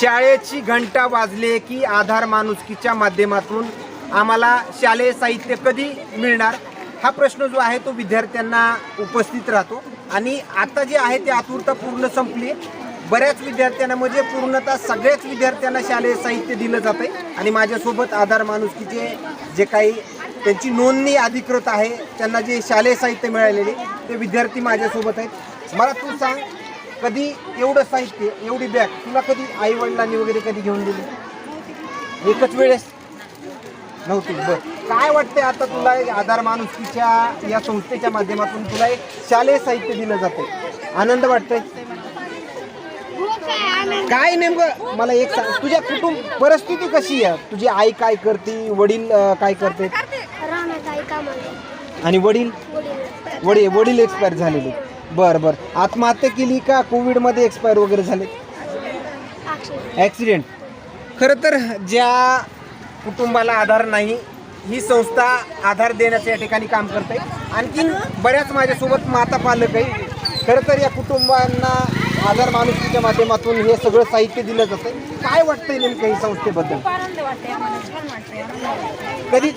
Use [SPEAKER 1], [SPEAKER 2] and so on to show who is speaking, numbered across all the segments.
[SPEAKER 1] शाळेची घंटा वाजले की आधार माणुसकीच्या माध्यमातून आम्हाला शालेय साहित्य कधी मिळणार? हा प्रश्न जो आहे तो विद्यार्थ्यांना उपस्थित राहतो. आणि आता जे आहे ते आतुरता पूर्ण संपली बऱ्याच विद्यार्थ्यांना म्हणजे पूर्णतः सगळ्याच विद्यार्थ्यांना शालेय साहित्य दिलं जात आहे आणि माझ्यासोबत आधार माणुसकीचे जे काही त्यांची नोंदणी अधिकृत आहे त्यांना जे शालेय साहित्य मिळालेले ते विद्यार्थी माझ्यासोबत आहेत. मला तू सांग कधी एवढं साहित्य एवढी बॅग तुला कधी आई वडिलांनी वगैरे कधी घेऊन दिली? एकच वेळेस? नव्हती. बर. काय वाटतंय आता तुला एक आधार माणुसकीच्या या संस्थेच्या माध्यमातून तुला एक शालेय साहित्य दिलं जाते आनंद वाटतोय? काय नेमकं? मला एक सांग. तुझ्या कुटुंब परिस्थिती कशी आहे? तुझी आई काय करते? वडील काय करते? आणि वडील?
[SPEAKER 2] वडील.
[SPEAKER 1] वडील एक्सपायर झालेले. बर बर. आत्महत्या केली का? कोविडमध्ये एक्सपायर वगैरे झाले? ॲक्सिडेंट खरं तर ज्या कुटुंबाला आधार नाही ही संस्था आधार देण्याचं या ठिकाणी काम करते आणखीन बऱ्याच माझ्यासोबत माता पालक आहे. खरं तर या कुटुंबांना आधार माणुसकीच्या माध्यमातून हे सगळं साहित्य दिलं जातं काय वाटतंय नेमकं ही संस्थेबद्दल?
[SPEAKER 3] खूप आनंद वाटते आम्हाला छान वाटते आम्हाला
[SPEAKER 1] कधी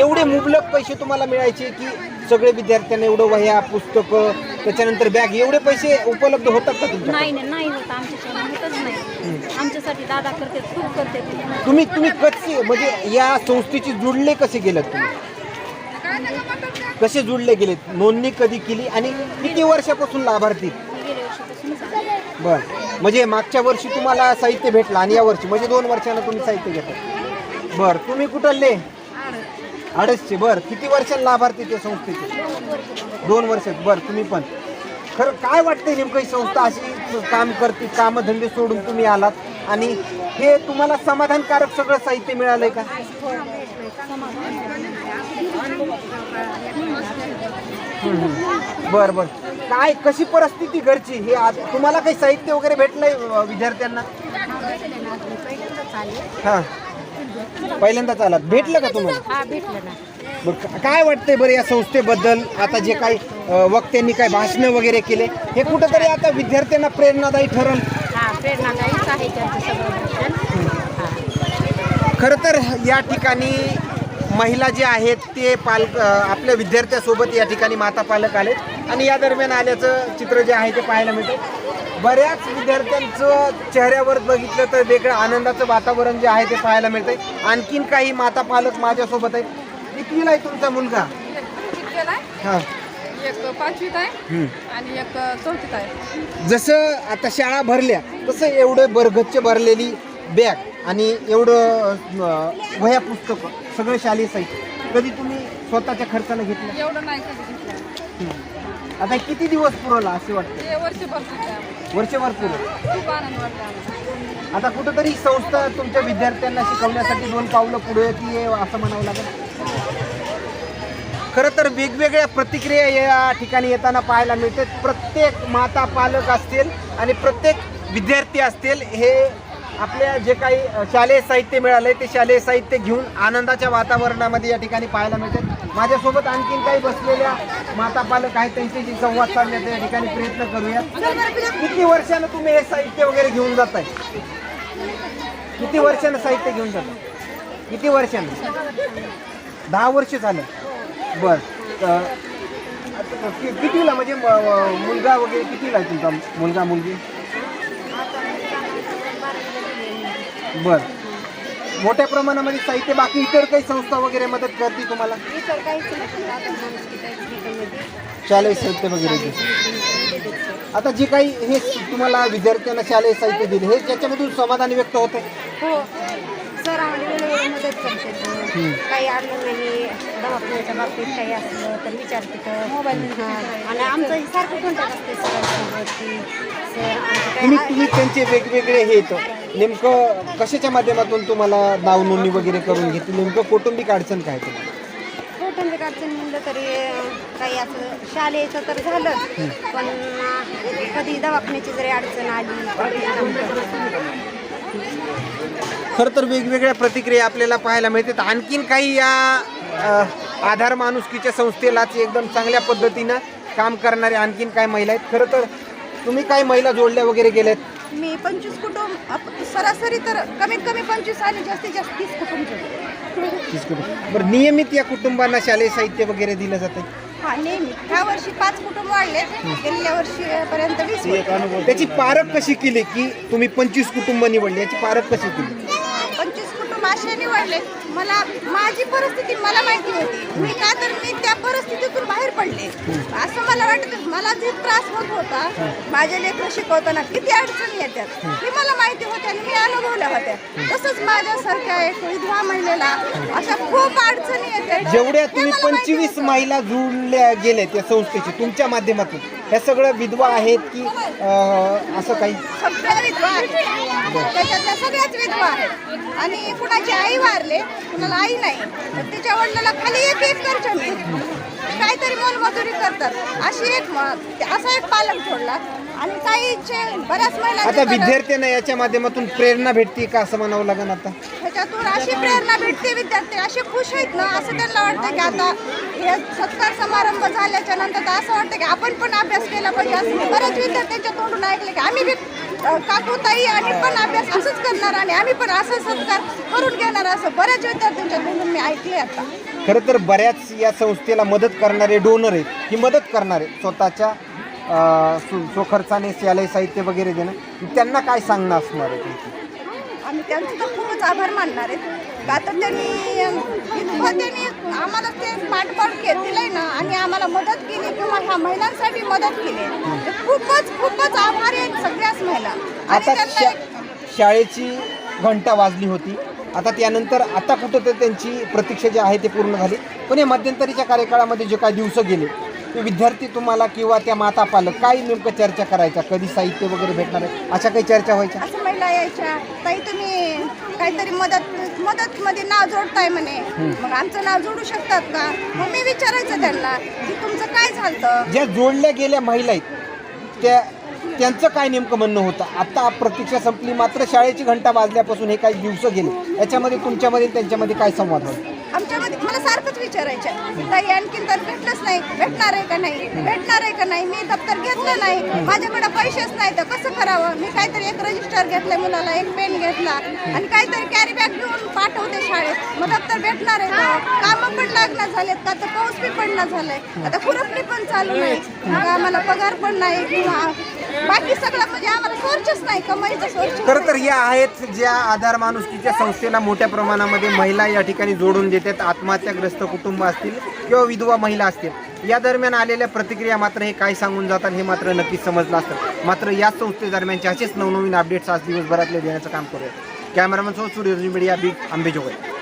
[SPEAKER 1] एवढे मुबलक पैसे तुम्हाला मिळायचे की सगळे विद्यार्थ्यांना एवढं वह्या पुस्तकं त्याच्यानंतर बॅग एवढे पैसे उपलब्ध होतात का तुमच्या
[SPEAKER 3] नाही नाही नाही होत. आमच्याच्याने होतच नाही. आमच्यासाठी दादा करते खूप करते
[SPEAKER 1] तुम्ही तुम्ही कसे म्हणजे या संस्थेची जुडले कसे गेलात तुम्ही? कसे जुडले गेलेत? नोंदणी कधी केली? आणि किती वर्षापासून लाभार्थी
[SPEAKER 3] मी गेल्या वर्षीपासूनच आहे.
[SPEAKER 1] बर. म्हणजे मागच्या वर्षी तुम्हाला साहित्य भेटलं आणि या वर्षी म्हणजे दोन वर्षानं तुम्ही साहित्य घेता बर तुम्ही कुठले अडीचशे बर किती वर्षांनी लाभार्थी त्या संस्थेचे? दोन वर्ष. बर तुम्ही पण. खरं काय वाटतंय नेमकं ही संस्था अशी काम करते कामधंदे सोडून तुम्ही आलात? आणि हे तुम्हाला समाधानकारक सगळं साहित्य मिळालंय का? बर बर. काय कशी परिस्थिती घरची? हे आज तुम्हाला काही साहित्य वगैरे भेटलंय अ, विद्यार्थ्यांना? हा. पहिल्यांदाच आलात भेटलं का तुम्हाला?
[SPEAKER 3] हा भेटलं ना.
[SPEAKER 1] बरं, का- काय वाटतंय बरं या संस्थेबद्दल? आता जे काही अ, वक्त्यांनी काय भाषणं वगैरे केले हे कुठंतरी आता विद्यार्थ्यांना प्रेरणादायी ठरल?
[SPEAKER 3] हा प्रेरणादायीच आहे त्यांचं सगळं भाषण. हा
[SPEAKER 1] खरं तर या ठिकाणी महिला जे आहेत ते पालक आपल्या विद्यार्थ्यासोबत या ठिकाणी माता पालक आलेत. आणि या दरम्यान आल्याचं चित्र जे आहे ते पाहायला मिळते. बऱ्याच विद्यार्थ्यांचं चेहऱ्यावर बघितलं तर वेगळं आनंदाचं वातावरण जे आहे ते पाहायला मिळतंय. आणखीन काही माता पालक माझ्यासोबत आहेत. कितवीला आहे तुमचा मुलगा?
[SPEAKER 4] आहे?
[SPEAKER 1] हां.
[SPEAKER 4] एक पाचवीत आहे. आणि एक चौथीत आहे.
[SPEAKER 1] जसं आता शाळा भरल्या तसं एवढं बरगच्च भरलेली बॅग आणि एवढं वह्या पुस्तकं सगळं शालेय साहित्य. कधी तुम्ही स्वतःच्या खर्चानं घेतलं?
[SPEAKER 4] एवढं नाही कधी घेतलं.
[SPEAKER 1] आता किती दिवस पुरवला असे वाटतं?
[SPEAKER 4] ते वर्षभर सुद्धा आहे.
[SPEAKER 1] वर्षभर पुरवलं
[SPEAKER 4] खूप आनंद वाटतो आम्हाला.
[SPEAKER 1] आता कुठंतरी संस्था तुमच्या विद्यार्थ्यांना शिकवण्यासाठी दोन पावलं पुढे येते असं म्हणावं लागेल? खरं तर वेगवेगळ्या प्रतिक्रिया या ठिकाणी येताना पाहायला मिळते प्रत्येक माता पालक असतील आणि प्रत्येक विद्यार्थी असतील हे आपल्या जे काही शालेय साहित्य मिळालंय ते शालेय साहित्य घेऊन आनंदाच्या वातावरणामध्ये या ठिकाणी पाहायला मिळते माझ्यासोबत आणखीन काही बसलेल्या माता पालक आहेत त्यांच्याशी संवाद साधण्याचा या ठिकाणी प्रयत्न करूया. किती वर्षानं तुम्ही हे साहित्य वगैरे घेऊन जाताय? किती वर्षानं साहित्य घेऊन जाताय? किती वर्षानं? दहा वर्ष झालं. बर. कितीला म्हणजे म- मुलगा वगैरे कितीला आहे तुमचा मुलगा मुलगी? बर. मोठ्या प्रमाणामध्ये साहित्य बाकी इतर काही संस्था वगैरे मदत करते तुम्हाला?
[SPEAKER 3] इतर काहीच नाही फक्त आता माणुसकीच्या ह्याच्यामध्ये
[SPEAKER 1] शालेय साहित्य वगैरे देते. आता जे काही हे तुम्हाला विद्यार्थ्यांना शालेय साहित्य दिले हे त्याच्यामधून समाधान व्यक्त होते
[SPEAKER 3] हो. सर आम्हाला मदत करते काही आणलं नाही. दवाखान्याच्या बाबतीत काही असलं तर विचारते तर. मोबाईल आणि आमचं सारखं कॉन्टॅक्ट असते सरांसोबत की सर आमचं
[SPEAKER 1] तुम्ही
[SPEAKER 3] काही
[SPEAKER 1] तुम्ही त्यांचे वेगवेगळे हे येतं. नेमकं कशाच्या माध्यमातून तुम्हाला नाव नोंदणी वगैरे करून घेतली? नेमकं कौटुंबिक अडचण काय तुम्हाला
[SPEAKER 3] कौटुंबिक अडचण म्हणलं तरी अं, काही असं शालेयचं तर झालं. पण अं, कधी दवाखान्याची जरी अडचण आली तर
[SPEAKER 1] खरं तर वेगवेगळ्या प्रतिक्रिया आपल्याला पाहायला मिळतात. आणखीन काही या आधार माणुसकीच्या संस्थेलाच एकदम चांगल्या पद्धतीनं काम करणारे आणखीन काय महिला आहेत. खरं तर तुम्ही काय महिला जोडल्या वगैरे गेल्यात
[SPEAKER 3] मी पंचवीस कुटुंब सरासरी तर कमीत कमी पंचवीस आणि जास्तीत जास्त तीस कुटुंब जोडले.
[SPEAKER 1] तीस कुटुंब. बरं नियमित या कुटुंबांना शालेय साहित्य वगैरे दिलं जातं?
[SPEAKER 3] हा नेहमी ह्या वर्षी पाच कुटुंब वाढले गेल्या वर्षी पर्यंत वीस होते.
[SPEAKER 1] त्याची पारख कशी केली की तुम्ही पंचवीस कुटुंब निवडली? याची पारख कशी केली?
[SPEAKER 3] असे निवडले. मला माझी परिस्थिती मला माहिती होती. मी का तर मी त्या परिस्थितीतून बाहेर पडले. असं मला वाटत मला जे त्रास होत होता माझ्या लेकरं शिकवताना किती अडचणी येतात हे मला माहिती होत्या आणि मी अनुभवल्या होत्या. तसंच माझ्यासारख्या एक विधवा महिलेला अशा खूप अडचणी येतात.
[SPEAKER 1] जेवढ्या तुम्ही पंचवीस. महिला जुळल्या गेल्या त्या संस्थेची तुमच्या माध्यमातून. ह्या सगळ्या विधवा आहेत की अं, असं काही?
[SPEAKER 3] सगळ्या विधवा आहेत. त्याच्यातल्या सगळ्याच विधवा आहेत. आणि कुणाची आई वारले कुणाला आई नाही. तर तिच्या वडिलाला खाली एक एक जमीन काहीतरी मोलमजुरी करतात. अशी एक म- असा एक पालक सोडला आणि काहीचे बऱ्याच
[SPEAKER 1] आता
[SPEAKER 3] महिला
[SPEAKER 1] विद्यार्थ्यांना याच्या माध्यमातून प्रेरणा भेटते का असं म्हणावं लागेल आता?
[SPEAKER 3] ह्याच्यातून अशी प्रेरणा भेटते विद्यार्थी असे खुश आहेत ना असं त्यांना वाटतं की आता हे सत्कार समारंभ झाल्याच्यानंतर तर असं वाटतं की आपण पण अभ्यास केला पाहिजे. असं बऱ्याच विद्यार्थ्यांच्या तोंडून ऐकले की आम्ही बी अ, काकूताई आम्ही पण अभ्यास असंच करणार आणि आम्ही पण असं सत्कार करून घेणार असं बऱ्याच विद्यार्थ्यांच्या तोंडून मी ऐकले आता.
[SPEAKER 1] खरं तर बऱ्याच या संस्थेला मदत करणारे डोनर आहेत. ही मदत करणारे स्वतःच्या सु- स्वखर्चाने शालेय साहित्य वगैरे देणं. त्यांना काय सांगणं असणार आहे तुमचं?
[SPEAKER 3] आम्ही त्यांचे तर खूपच आभार मानणार आहेत. का तर त्यांनी इतकं त्यांनी आम्हाला ते पाठपाठ के दिलंय ना आणि आम्हाला मदत केली किंवा ह्या महिलांसाठी मदत केली. ते खूपच खूपच आभारी आहेत सगळ्याच महिला. आणि
[SPEAKER 1] आता
[SPEAKER 3] त्यांना
[SPEAKER 1] शा
[SPEAKER 3] एक-
[SPEAKER 1] शाळेची घंटा वाजली होती. आता त्यानंतर आता कुठं तर त्यांची प्रतीक्षा जी आहे ते पूर्ण झाली. पण या मध्यंतरीच्या कार्यकाळामध्ये जे काही दिवस गेले ते विद्यार्थी तुम्हाला किंवा त्या माता पालक काय नेमकं चर्चा करायच्या? कधी साहित्य वगैरे भेटणार आहे? अशा काही चर्चा व्हायच्या?
[SPEAKER 3] असं महिला यायच्या. ताई तुम्ही काहीतरी मदत मदत मध्ये नाव जोडताय म्हणे. मग आमचं नाव जोडू शकतात का? मग मी विचारायचं त्यांना की तुमचं काय झालं
[SPEAKER 1] ज्या जोडल्या गेल्या महिला आहेत त्या त्यांचं काय नेमकं म्हणणं होतं? आता प्रतीक्षा संपली मात्र शाळेची घंटा वाजल्यापासून हे काही दिवस गेले. याच्यामध्ये तुमच्यामध्ये त्यांच्यामध्ये काय संवाद होईल
[SPEAKER 3] आमच्यामध्ये मला सारखंच विचारायचं ताई आणखीन तर भेटलंच नाही. भेटणार आहे का नाही? भेटणार आहे का नाही? मी दप्तर घेतलं नाही. माझ्याकडे पैसेच नाही तर कसं करावं? मी काहीतरी एक रजिस्टर घेतलंय मुलाला एक पेन घेतला. आणि काहीतरी कॅरी बॅग घेऊन पाठवते शाळेत. मग दप्तर भेटणार आहे का कामं पण लागणार झालेत का? तर पाऊस बी पडणार झालाय. आता खुरपणी पण चालू नाही. मला आम्हाला पगार पण नाही. किंवा बाकी सगळं म्हणजे आम्हाला सोर्सच नाही कमाईचा सोर्स.
[SPEAKER 1] खरं तर या आहेत ज्या आधार माणुसकीच्या संस्थेला मोठ्या प्रमाणामध्ये महिला या ठिकाणी जोडून देतात आत्महत्याग्रस्त कुटुंब असतील किंवा विधवा महिला असतील. या दरम्यान आलेल्या प्रतिक्रिया मात्र हे काय सांगून जातात हे मात्र नक्कीच समजलं असतं. मात्र या संस्थेदरम्यानचे असेच नवनवीन अपडेट्स आज दिवसभरातले देण्याचं काम करूया cameraman so Surya media beat Ambejogai